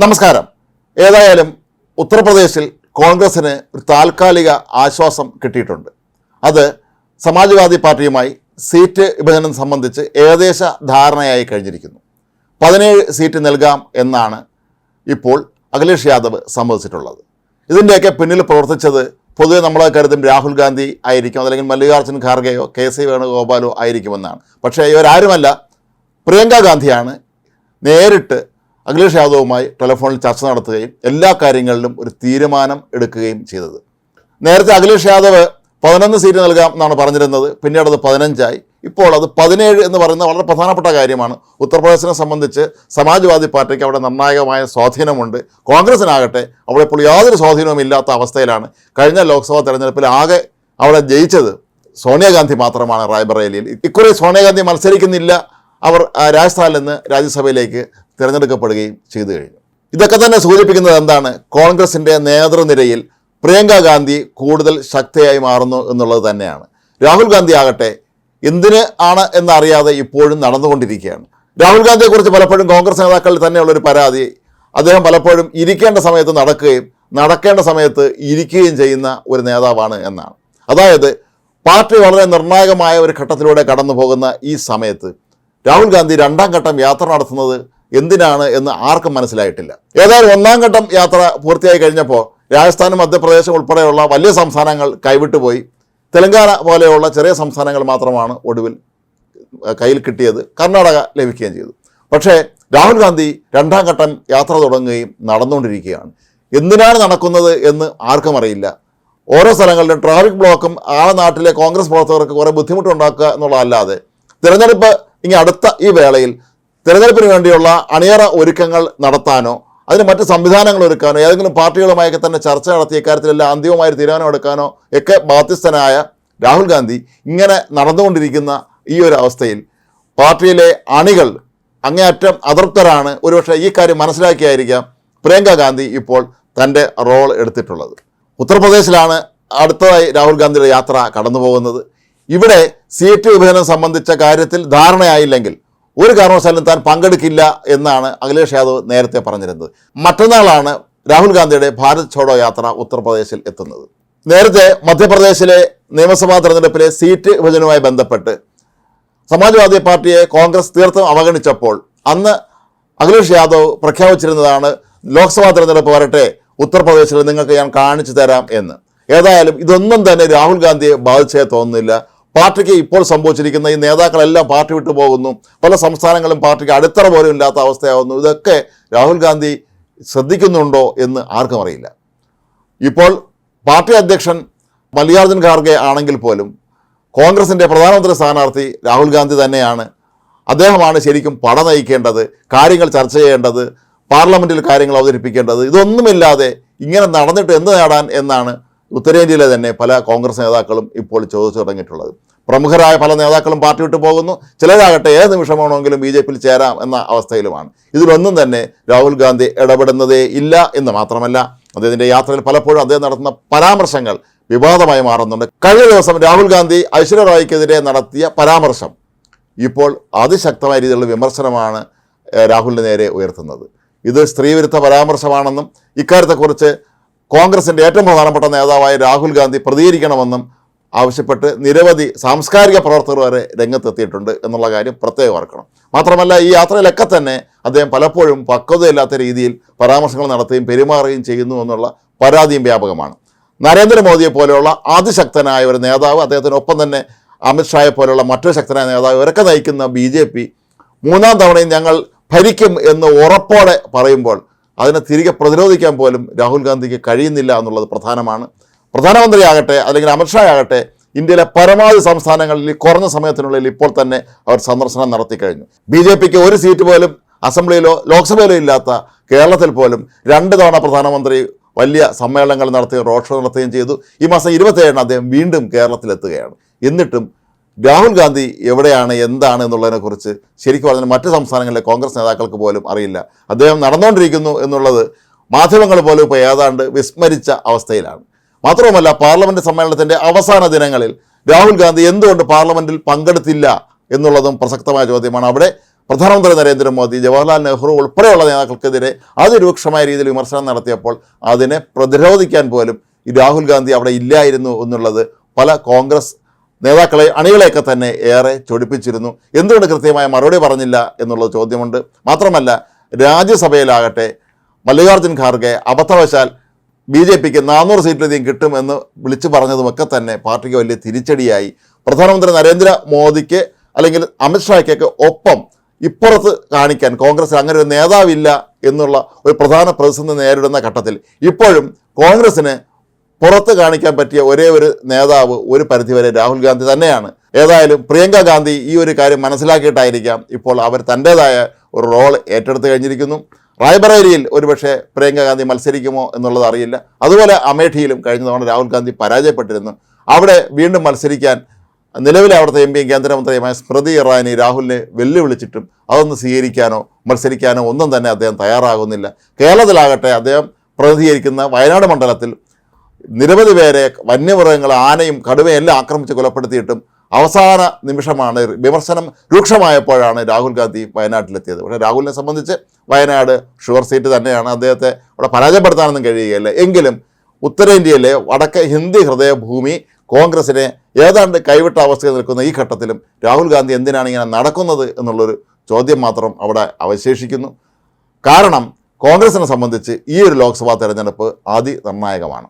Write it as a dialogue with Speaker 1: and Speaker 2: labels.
Speaker 1: നമസ്കാരം. ഏതായാലും ഉത്തർപ്രദേശിൽ കോൺഗ്രസിന് ഒരു താൽക്കാലിക ആശ്വാസം കിട്ടിയിട്ടുണ്ട്. അത് സമാജ്വാദി പാർട്ടിയുമായി സീറ്റ് വിഭജനം സംബന്ധിച്ച് ഏകദേശ ധാരണയായി കഴിഞ്ഞിരിക്കുന്നു. പതിനേഴ് സീറ്റ് നൽകാം എന്നാണ് ഇപ്പോൾ അഖിലേഷ് യാദവ് സമ്മതിച്ചിട്ടുള്ളത്. ഇതിന്റെയൊക്കെ പിന്നിൽ പ്രവർത്തിച്ചത് പൊതുവെ നമ്മൾ കരുതും രാഹുൽ ഗാന്ധി ആയിരിക്കും അല്ലെങ്കിൽ മല്ലികാർജുൻ ഖാർഗെയോ കെ സി വേണുഗോപാലോ ആയിരിക്കുമെന്നാണ്. പക്ഷേ ഇവരാരുമല്ല. പ്രിയങ്ക ഗാന്ധിയാണ് നേരിട്ട് അഖിലേഷ് യാദവുമായി ടെലിഫോണിൽ ചർച്ച നടത്തുകയും എല്ലാ കാര്യങ്ങളിലും ഒരു തീരുമാനം എടുക്കുകയും ചെയ്തത്. നേരത്തെ അഖിലേഷ് യാദവ് പതിനൊന്ന് സീറ്റ് നൽകാം എന്നാണ് പറഞ്ഞിരുന്നത്. പിന്നീട് അത് പതിനഞ്ചായി. ഇപ്പോൾ അത് പതിനേഴ് എന്ന് പറയുന്ന വളരെ പ്രധാനപ്പെട്ട കാര്യമാണ്. ഉത്തർപ്രദേശിനെ സംബന്ധിച്ച് സമാജ്വാദി പാർട്ടിക്ക് അവിടെ നിർണായകമായ സ്വാധീനമുണ്ട്. കോൺഗ്രസിനാകട്ടെ അവിടെ ഇപ്പോൾ യാതൊരു സ്വാധീനവും ഇല്ലാത്ത അവസ്ഥയിലാണ്. കഴിഞ്ഞ ലോക്സഭാ തെരഞ്ഞെടുപ്പിൽ ആകെ അവിടെ ജയിച്ചത് സോണിയാഗാന്ധി മാത്രമാണ് റായ്ബറേലിയിൽ. ഇക്കുറി സോണിയാഗാന്ധി മത്സരിക്കുന്നില്ല. അവർ രാജസ്ഥാനിൽ നിന്ന് രാജ്യസഭയിലേക്ക് തിരഞ്ഞെടുക്കപ്പെടുകയും ചെയ്തു കഴിഞ്ഞു. ഇതൊക്കെ തന്നെ സൂചിപ്പിക്കുന്നത് എന്താണ്? കോൺഗ്രസിന്റെ നേതൃനിരയിൽ പ്രിയങ്ക ഗാന്ധി കൂടുതൽ ശക്തിയായി മാറുന്നു എന്നുള്ളത് തന്നെയാണ്. രാഹുൽ ഗാന്ധി ആകട്ടെ എന്തിന് ആണ് എന്നറിയാതെ ഇപ്പോഴും നടന്നുകൊണ്ടിരിക്കുകയാണ്. രാഹുൽ ഗാന്ധിയെക്കുറിച്ച് പലപ്പോഴും കോൺഗ്രസ് നേതാക്കളിൽ തന്നെയുള്ളൊരു പരാതി അദ്ദേഹം പലപ്പോഴും ഇരിക്കേണ്ട സമയത്ത് നടക്കുകയും നടക്കേണ്ട സമയത്ത് ഇരിക്കുകയും ചെയ്യുന്ന ഒരു നേതാവാണ് എന്നാണ്. അതായത് പാർട്ടി വളരെ നിർണായകമായ ഒരു ഘട്ടത്തിലൂടെ കടന്നു പോകുന്ന ഈ സമയത്ത് രാഹുൽ ഗാന്ധി രണ്ടാം ഘട്ടം യാത്ര നടത്തുന്നത് എന്തിനാണ് എന്ന് ആർക്കും മനസ്സിലായിട്ടില്ല. ഏതായാലും ഒന്നാം ഘട്ടം യാത്ര പൂർത്തിയായി കഴിഞ്ഞപ്പോൾ രാജസ്ഥാനും മധ്യപ്രദേശും ഉൾപ്പെടെയുള്ള വലിയ സംസ്ഥാനങ്ങൾ കൈവിട്ടുപോയി തെലങ്കാന പോലെയുള്ള ചെറിയ സംസ്ഥാനങ്ങൾ മാത്രമാണ് ഒടുവിൽ കയ്യിൽ കിട്ടിയത്. കർണാടക ലഭിക്കുകയും ചെയ്തു. പക്ഷേ രാഹുൽ ഗാന്ധി രണ്ടാം ഘട്ടം യാത്ര തുടങ്ങുകയും നടന്നുകൊണ്ടിരിക്കുകയാണ്. എന്തിനാണ് നടക്കുന്നത് എന്ന് ആർക്കും അറിയില്ല. ഓരോ സ്ഥലങ്ങളിലും ട്രാഫിക് ബ്ലോക്കും ആ നാട്ടിലെ കോൺഗ്രസ് പ്രവർത്തകർക്ക് കുറേ ബുദ്ധിമുട്ടുണ്ടാക്കുക എന്നുള്ളതല്ലാതെ തിരഞ്ഞെടുപ്പ് ഇനി അടുത്ത ഈ വേളയിൽ തിരഞ്ഞെടുപ്പിന് വേണ്ടിയുള്ള അണിയറ ഒരുക്കങ്ങൾ നടത്താനോ അതിന് മറ്റ് സംവിധാനങ്ങൾ ഒരുക്കാനോ ഏതെങ്കിലും പാർട്ടികളുമായൊക്കെ തന്നെ ചർച്ച നടത്തി ഇക്കാര്യത്തിലെല്ലാം അന്തിമമായ തീരുമാനം എടുക്കാനോ ഒക്കെ ബാധ്യസ്ഥനായ രാഹുൽ ഗാന്ധി ഇങ്ങനെ നടന്നുകൊണ്ടിരിക്കുന്ന ഈ ഒരു അവസ്ഥയിൽ പാർട്ടിയിലെ അണികൾ അങ്ങേയറ്റം അതൃപ്തരാണ്. ഒരുപക്ഷെ ഈ കാര്യം മനസ്സിലാക്കിയായിരിക്കാം പ്രിയങ്ക ഗാന്ധി ഇപ്പോൾ തന്റെ റോൾ എടുത്തിട്ടുള്ളത്. ഉത്തർപ്രദേശിലാണ് അടുത്തതായി രാഹുൽ ഗാന്ധിയുടെ യാത്ര കടന്നു പോകുന്നത് ഇവിടെ സീറ്റ് വിഭജനം സംബന്ധിച്ച കാര്യത്തിൽ ധാരണയായില്ലെങ്കിൽ ഒരു കാരണവശാലും താൻ പങ്കെടുക്കില്ല എന്നാണ് അഖിലേഷ് യാദവ് നേരത്തെ പറഞ്ഞിരുന്നത്. മറ്റന്നാളാണ് രാഹുൽ ഗാന്ധിയുടെ ഭാരത് ഛോഡോ യാത്ര ഉത്തർപ്രദേശിൽ എത്തുന്നത്. നേരത്തെ മധ്യപ്രദേശിലെ നിയമസഭാ തെരഞ്ഞെടുപ്പിലെ സീറ്റ് വിഭജനവുമായി ബന്ധപ്പെട്ട് സമാജ്വാദി പാർട്ടിയെ കോൺഗ്രസ് തീർത്തും അവഗണിച്ചപ്പോൾ അന്ന് അഖിലേഷ് യാദവ് പ്രഖ്യാപിച്ചിരുന്നതാണ് ലോക്സഭാ തെരഞ്ഞെടുപ്പ് വരട്ടെ ഉത്തർപ്രദേശിൽ നിങ്ങൾക്ക് ഞാൻ കാണിച്ചു തരാം എന്ന്. ഏതായാലും ഇതൊന്നും തന്നെ രാഹുൽ ഗാന്ധിയെ ബാധിച്ചേ തോന്നുന്നില്ല. പാർട്ടിക്ക് ഇപ്പോൾ സംഭവിച്ചിരിക്കുന്ന ഈ നേതാക്കളെല്ലാം പാർട്ടി വിട്ടു പോകുന്നു. പല സംസ്ഥാനങ്ങളും പാർട്ടിക്ക് അടിത്തറ പോലും ഇല്ലാത്ത അവസ്ഥയാവുന്നു. ഇതൊക്കെ രാഹുൽ ഗാന്ധി ശ്രദ്ധിക്കുന്നുണ്ടോ എന്ന് ആർക്കും അറിയില്ല. ഇപ്പോൾ പാർട്ടി അധ്യക്ഷൻ മല്ലികാർജുൻ ഖാർഗെ ആണെങ്കിൽ പോലും കോൺഗ്രസിന്റെ പ്രധാനമന്ത്രി സ്ഥാനാർത്ഥി രാഹുൽ ഗാന്ധി തന്നെയാണ്. അദ്ദേഹമാണ് ശരിക്കും പട നയിക്കേണ്ടത് കാര്യങ്ങൾ ചർച്ച ചെയ്യേണ്ടത് പാർലമെന്റിൽ കാര്യങ്ങൾ അവതരിപ്പിക്കേണ്ടത്. ഇതൊന്നുമില്ലാതെ ഇങ്ങനെ നടന്നിട്ട് എന്ത് നേടാൻ എന്നാണ് ഉത്തരേന്ത്യയിലെ തന്നെ പല കോൺഗ്രസ് നേതാക്കളും ഇപ്പോൾ ചോദിച്ചു തുടങ്ങിയിട്ടുള്ളത്. പ്രമുഖരായ പല നേതാക്കളും പാർട്ടി വിട്ടു പോകുന്നു. ചിലരാകട്ടെ ഏത് നിമിഷം വേണമെങ്കിലും ബി ജെ പിയിൽ ചേരാം എന്ന അവസ്ഥയിലുമാണ്. ഇതിലൊന്നും തന്നെ രാഹുൽ ഗാന്ധി ഇടപെടുന്നതേ ഇല്ല എന്ന് മാത്രമല്ല അദ്ദേഹത്തിന്റെ യാത്രയിൽ പലപ്പോഴും അദ്ദേഹം നടത്തുന്ന പരാമർശങ്ങൾ വിവാദമായി മാറുന്നുണ്ട്. കഴിഞ്ഞ ദിവസം രാഹുൽ ഗാന്ധി ഐശ്വര്യ റായിക്കെതിരെ നടത്തിയ പരാമർശം ഇപ്പോൾ അതിശക്തമായ രീതിയിലുള്ള വിമർശനമാണ് രാഹുലിന് നേരെ ഉയർത്തുന്നത്. ഇത് സ്ത്രീവിരുദ്ധ പരാമർശമാണെന്നും ഇക്കാര്യത്തെക്കുറിച്ച് കോൺഗ്രസിന്റെ ഏറ്റവും പ്രധാനപ്പെട്ട നേതാവായ രാഹുൽ ഗാന്ധി പ്രതികരിക്കണമെന്നും ആവശ്യപ്പെട്ട് നിരവധി സാംസ്കാരിക പ്രവർത്തകർ വരെ രംഗത്തെത്തിയിട്ടുണ്ട് എന്നുള്ള കാര്യം പ്രത്യേകം ഓർക്കണം. മാത്രമല്ല ഈ യാത്രയിലൊക്കെ തന്നെ അദ്ദേഹം പലപ്പോഴും പക്വതയില്ലാത്ത രീതിയിൽ പരാമർശങ്ങൾ നടത്തുകയും പെരുമാറുകയും ചെയ്യുന്നു എന്നുള്ള പരാതിയും വ്യാപകമാണ്. നരേന്ദ്രമോദിയെ പോലെയുള്ള അതിശക്തനായ ഒരു നേതാവ് അദ്ദേഹത്തിനൊപ്പം തന്നെ അമിത്ഷായെ പോലെയുള്ള മറ്റൊരു ശക്തനായ നേതാവ് ഇവരൊക്കെ നയിക്കുന്ന ബി ജെ പി മൂന്നാം തവണയും ഞങ്ങൾ ഭരിക്കും എന്ന് ഉറപ്പോടെ പറയുമ്പോൾ അതിനെ തിരികെ പ്രതിരോധിക്കാൻ പോലും രാഹുൽ ഗാന്ധിക്ക് കഴിയുന്നില്ല എന്നുള്ളത് പ്രധാനമാണ്. പ്രധാനമന്ത്രിയാകട്ടെ അല്ലെങ്കിൽ അമിത്ഷാ ആകട്ടെ ഇന്ത്യയിലെ പരമാവധി സംസ്ഥാനങ്ങളിൽ കുറഞ്ഞ സമയത്തിനുള്ളിൽ ഇപ്പോൾ തന്നെ അവർ സന്ദർശനം നടത്തി കഴിഞ്ഞു. ബി ജെ പിക്ക് ഒരു സീറ്റ് പോലും അസംബ്ലിയിലോ ലോക്സഭയിലോ ഇല്ലാത്ത കേരളത്തിൽ പോലും രണ്ട് തവണ പ്രധാനമന്ത്രി വലിയ സമ്മേളനങ്ങൾ നടത്തുകയും റോഡ് ഷോ നടത്തുകയും ചെയ്തു. ഈ മാസം ഇരുപത്തേഴിന് അദ്ദേഹം വീണ്ടും കേരളത്തിലെത്തുകയാണ്. എന്നിട്ടും രാഹുൽ ഗാന്ധി എവിടെയാണ് എന്താണ് എന്നുള്ളതിനെക്കുറിച്ച് ശരിക്കും പറഞ്ഞാൽ മറ്റ് സംസ്ഥാനങ്ങളിലെ കോൺഗ്രസ് നേതാക്കൾക്ക് പോലും അറിയില്ല. അദ്ദേഹം നടന്നുകൊണ്ടിരിക്കുന്നു എന്നുള്ളത് മാധ്യമങ്ങൾ പോലും ഇപ്പോൾ ഏതാണ്ട് വിസ്മരിച്ച അവസ്ഥയിലാണ്. മാത്രവുമല്ല പാർലമെന്റ് സമ്മേളനത്തിന്റെ അവസാന ദിനങ്ങളിൽ രാഹുൽ ഗാന്ധി എന്തുകൊണ്ട് പാർലമെന്റിൽ പങ്കെടുത്തില്ല എന്നുള്ളതും പ്രസക്തമായ ചോദ്യമാണ്. അവിടെ പ്രധാനമന്ത്രി നരേന്ദ്രമോദി ജവഹർലാൽ നെഹ്റു ഉൾപ്പെടെയുള്ള നേതാക്കൾക്കെതിരെ അതിരൂക്ഷമായ രീതിയിൽ വിമർശനം നടത്തിയപ്പോൾ അതിനെ പ്രതിരോധിക്കാൻ പോലും രാഹുൽ ഗാന്ധി അവിടെ ഇല്ലായിരുന്നു എന്നുള്ളത് പല കോൺഗ്രസ് നേതാക്കളെ അണികളെയൊക്കെ തന്നെ ഏറെ ചൊടിപ്പിച്ചിരുന്നു. എന്തുകൊണ്ട് കൃത്യമായ മറുപടി പറഞ്ഞില്ല എന്നുള്ള ചോദ്യമുണ്ട്. മാത്രമല്ല രാജ്യസഭയിലാകട്ടെ മല്ലികാർജുൻ ഖാർഗെ അബദ്ധവശാൽ ബി ജെ പിക്ക് നാനൂറ് സീറ്റിലധികം കിട്ടുമെന്ന് വിളിച്ചു പറഞ്ഞതുമൊക്കെ തന്നെ പാർട്ടിക്ക് വലിയ തിരിച്ചടിയായി. പ്രധാനമന്ത്രി നരേന്ദ്രമോദിക്ക് അല്ലെങ്കിൽ അമിത്ഷായ്ക്കൊക്കെ ഒപ്പം ഇപ്പുറത്ത് കാണിക്കാൻ കോൺഗ്രസിൽ അങ്ങനെ ഒരു നേതാവില്ല എന്നുള്ള ഒരു പ്രധാന പ്രതിസന്ധി നേരിടുന്ന ഘട്ടത്തിൽ ഇപ്പോഴും കോൺഗ്രസിന് പുറത്ത് കാണിക്കാൻ പറ്റിയ ഒരേ ഒരു നേതാവ് ഒരു പരിധിവരെ രാഹുൽ ഗാന്ധി തന്നെയാണ്. ഏതായാലും പ്രിയങ്ക ഗാന്ധി ഈ ഒരു കാര്യം മനസ്സിലാക്കിയിട്ടായിരിക്കാം ഇപ്പോൾ അവർ തന്റേതായ ഒരു റോൾ ഏറ്റെടുത്ത് കഴിഞ്ഞിരിക്കുന്നു. റായ്ബറേലിയിൽ ഒരുപക്ഷെ പ്രിയങ്ക ഗാന്ധി മത്സരിക്കുമോ എന്നുള്ളത് അറിയില്ല. അതുപോലെ അമേഠിയിലും കഴിഞ്ഞ തവണ രാഹുൽ ഗാന്ധി പരാജയപ്പെട്ടിരുന്നു. അവിടെ വീണ്ടും മത്സരിക്കാൻ നിലവിലെ അവിടുത്തെ എം പിയും കേന്ദ്രമന്ത്രിയുമായ സ്മൃതി ഇറാനി രാഹുലിനെ വെല്ലുവിളിച്ചിട്ടും അതൊന്ന് സ്വീകരിക്കാനോ മത്സരിക്കാനോ ഒന്നും തന്നെ അദ്ദേഹം തയ്യാറാകുന്നില്ല. കേരളത്തിലാകട്ടെ അദ്ദേഹം പ്രതിനിധീകരിക്കുന്ന വയനാട് മണ്ഡലത്തിൽ നിരവധി പേരെ വന്യമൃഗങ്ങൾ ആനയും കടുവയും എല്ലാം ആക്രമിച്ച് കൊലപ്പെടുത്തിയിട്ടും അവസാന നിമിഷമാണ് വിമർശനം രൂക്ഷമായപ്പോഴാണ് രാഹുൽ ഗാന്ധി വയനാട്ടിലെത്തിയത്. പക്ഷേ രാഹുലിനെ സംബന്ധിച്ച് വയനാട് ഷുവർ സീറ്റ് തന്നെയാണ് അദ്ദേഹത്തെ അവിടെ പരാജയപ്പെടുത്താനൊന്നും കഴിയുകയില്ല. എങ്കിലും ഉത്തരേന്ത്യയിലെ വടക്ക് ഹിന്ദി ഹൃദയഭൂമി കോൺഗ്രസിനെ ഏതാണ്ട് കൈവിട്ട അവസ്ഥയിൽ നിൽക്കുന്ന ഈ ഘട്ടത്തിലും രാഹുൽ ഗാന്ധി എന്തിനാണ് ഇങ്ങനെ നടക്കുന്നത് എന്നുള്ളൊരു ചോദ്യം മാത്രം അവിടെ അവശേഷിക്കുന്നു. കാരണം കോൺഗ്രസിനെ സംബന്ധിച്ച് ഈ ഒരു ലോക്സഭാ തെരഞ്ഞെടുപ്പ് അതിനിർണായകമാണ്.